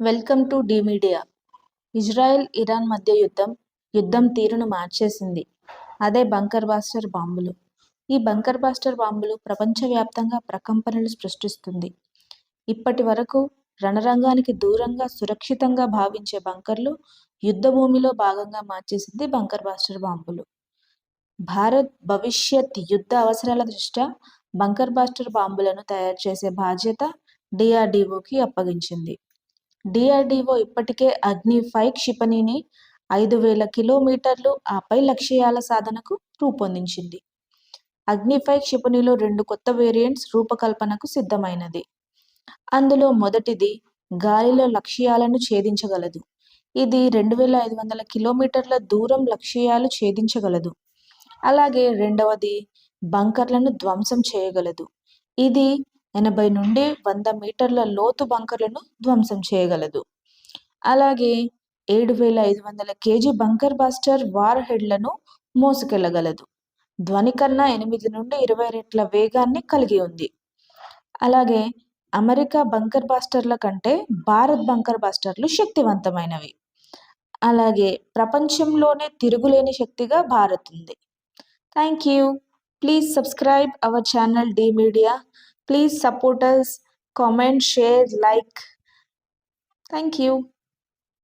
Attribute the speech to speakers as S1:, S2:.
S1: Welcome to D Media. Israel Iran మధ్య యుద్ధం యుద్ధం తీరును మార్చేసింది. అదే బంకర్ బాస్టర్ బాంబులు. ఈ బంకర్ బాస్టర్ బాంబులు ప్రపంచవ్యాప్తంగా ప్రకంపనలు సృష్టిస్తుంది. ఇప్పటి వరకు రణరంగానికి దూరంగా సురక్షితంగా భావించే బంకర్లు యుద్ధ భూమిలో భాగంగా మార్చేసింది బంకర్ బాస్టర్ బాంబులు. భారత్ భవిష్యత్ యుద్ధ అవసరాల దృష్ట్యా బంకర్ బాస్టర్ బాంబులను తయారు చేసే బాధ్యత డిఆర్డిఓకి అప్పగించింది. డిఆర్డిఓ ఇప్పటికే అగ్ని ఫైవ్ క్షిపణిని ఐదు వేల కిలోమీటర్లు ఆపై లక్ష్యాల సాధనకు రూపొందించింది. అగ్నిఫై క్షిపణిలో రెండు కొత్త వేరియంట్స్ రూపకల్పనకు సిద్ధమైనది. అందులో మొదటిది గాలిలో లక్ష్యాలను ఛేదించగలదు. ఇది రెండు వేల ఐదు వందల కిలోమీటర్ల దూరం లక్ష్యాలు ఛేదించగలదు. అలాగే రెండవది బంకర్లను ధ్వంసం చేయగలదు. ఇది ఎనభై నుండి వంద మీటర్ల లోతు బంకర్లను ధ్వంసం చేయగలదు. అలాగే ఏడు వేల ఐదు వందల కేజీ బంకర్ బాస్టర్ వార్ హెడ్లను మోసుకెళ్ళగలదు. ధ్వని కన్నా ఎనిమిది నుండి ఇరవై రెట్ల వేగాన్ని కలిగి ఉంది. అలాగే అమెరికా బంకర్ బాస్టర్ల కంటే భారత్ బంకర్ బాస్టర్లు శక్తివంతమైనవి. అలాగే ప్రపంచంలోనే తిరుగులేని శక్తిగా భారత్ ఉంది. Thank you. Please subscribe our channel D Media. Please support us, comment, share, like. Thank you.